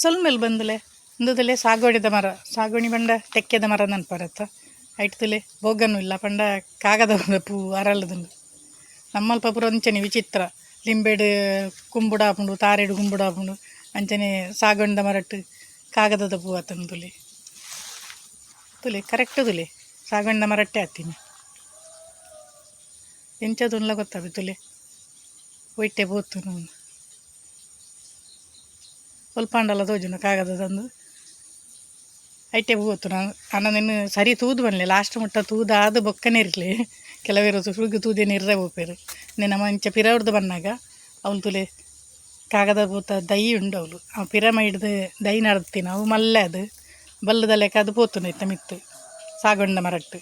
ಸೊಲ್ಮೇಲೆ ಬಂದಲೆ ಹಿಂದೂದಲ್ಲಿ ಸಾಗೋಣಿದ ಮರ ಸಾಗೋಣಿ ಬಂಡ ತೆಕ್ಕೆದ ಮರ ನೆನಪರತ್ತ ಐಟ್ತಲೆ ಬೋಗನೂ ಇಲ್ಲ, ಪಂಡ ಕಾಗದ ಪೂ ಅರಳದುಂಡು ನಮ್ಮಲ್ಪ ಪೂರ ಅಂಚನೆ ವಿಚಿತ್ರ, ಲಿಂಬೆಡು ಕುಂಬುಡ ಆಪುಂಡು ತಾರೆಡು ಕುಂಬುಡ ಆಪುಂಡು ಅಂಚನೆ ಸಾಗೊಂಡ ಮರಟ್ಟು ಕಾಗದದ ಪೂ ಆತನು ತುಲಿ. ತುಲೆ ಕರೆಕ್ಟ್ ತುಲಿ ಸಾಗೊಂಡ ಮರಟ್ಟೆ ಆತೀನಿ. ಎಂಚದುಲ್ಲ ಗೊತ್ತಾಗ ತುಲಿ. ಒಯ್ಟೆ ಬೋತು ನಾನು. ಒಲ್ಪಾಂಡಲ ಕಾಗದ ತಂದು ಐಟೆ ಹೋತು ನಾನು. ಅಣ್ಣ ನಿನ್ನ ಸರಿ ತೂದು ಬನ್ಲೆ ಲಾಸ್ಟ್ ಮುಟ್ಟ ತೂದಾದ ಬೊಕ್ಕನೇ ಇರಲಿ. ಕೆಲವೇರು ಸುರುಗು ತೂದೇನು ಇರ್ರೆ ಹೋಗ್ಬೇರು ನಿನ್ನ ಮಂಚ ಪಿರವ್ರದ್ದು ಬಂದಾಗ ಅವನು ತುಲೆ ಕಾಗದ ಪೂತ ದೈ ಉಂಡು ಅವಳು. ಆ ಪಿರಮೈಡ್ದು ದೈ ನಡ್ತೀನಿ ಅವು ಮಲ್ಲೆ ಅದು. ಬಲ್ಲದ ಲೆಕ್ಕ ಅದು ಇತ್ತ ಮಿತ್ತು, ಸಾಗಂಡ ಮರಟ್ಟು.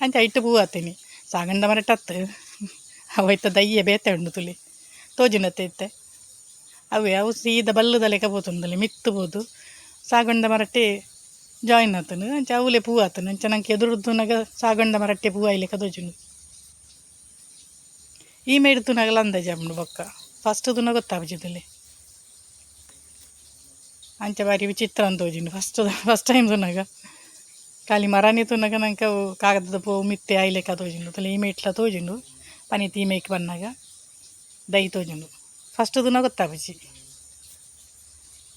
ಅಂತೆ ಐಟು ಪೂ ಆತೀನಿ ಸಾಗಂಡ ಮರಟ್ಟು ಅತ್ತು ಅವೈತ ದಯ್ಯೆ ಬೇತೆ ಉಂಡು ತುಲಿ. ತೋಜಿನತ್ತೆ ಇತ್ತೆ. ಅವೇ, ಅವು ಸೀದಾ ಬಲ್ಲದ ಲೆಕ್ಕ ಪೋತುಂದಲ್ಲಿ ಮಿತ್ತು ಬೋದು. ಸಾಗೊಂಡ ಮರಟ್ಟೆ ಜಾಯಿನ್ ಆತನು ಅಂಚ ಅವುಲೆ ಪೂ ಆತನು ಅಂಚ ನಂಗೆ ಸಾಗೊಂಡ ಮರಟ್ಟೆ ಪೂ ಆಯ್ಲಿಕ್ಕ ತೋಜುಂಡು ಈ ಮೇಡ್ ತುನಾಗಲ ಅಂದಾಜ ಉಂಡು ಬೊಕ್ಕ. ಫಸ್ಟ್ ತುನ ಗೊತ್ತಾಪಜಿದಲ್ಲಿ ಅಂಚ ಬಾರಿ ವಿಚಿತ್ರ ತೋಜಿಂಡು ಫಸ್ಟ್ ಫಸ್ಟ್ ಟೈಮ್ ತುನಾಗ ಖಾಲಿ ಮರನೇ ತುನಾಗ ನಂಗೆ ಕಾಗದದ ಪೋ ಮಿತ್ತೆ ಆಯ್ಲಿಕ್ಕ ತೋಜಿಂಡು ತಲೆ ಈ ಮೇಟ್ಲ ತೋಜಿಂಡು ಪನಿ ತೀಮೇಕ್ ಬಂದಾಗ ದೈ ತೋಜುಂಡು ಫಸ್ಟ್ ತುನ ಗೊತ್ತಾಪಜಿ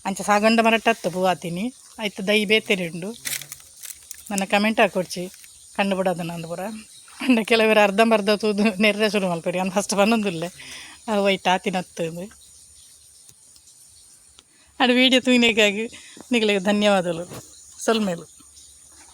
ಅಂಚ ಸಾಗಂಡ ಮರಟ್ಟತ್ತು ಪೂ ಆತೀನಿ ಆಯ್ತು ದೈ ಬೇತೆರೆ ಉಂಡು ನನ್ನ ಕಮೆಂಟ್ ಹಾಕೊಡ್ಚಿ. ಕಂಡು ಬಿಡೋದು ನಂದು ಪೂರ ಅಂಡ ಕೆಲವರು ಅರ್ಧಂಬರ್ಧ ತೂದು ನೆರ್ರೆ ಶುರು ಮಲ್ಪೇರಿ ನಾನು ಫಸ್ಟ್ ಬಂದೊಂದುಲ್ಲೆ ಅವು ವೈಟ್ ಆತಿನ ಹತ್ತದು ಅದು. ವೀಡಿಯೋ ತೂಯಿನೆಗಾಗಿ ನಿಗಳಿಗೆ ಧನ್ಯವಾದಗಳು. ಸೊಲ್ಮೇಲು.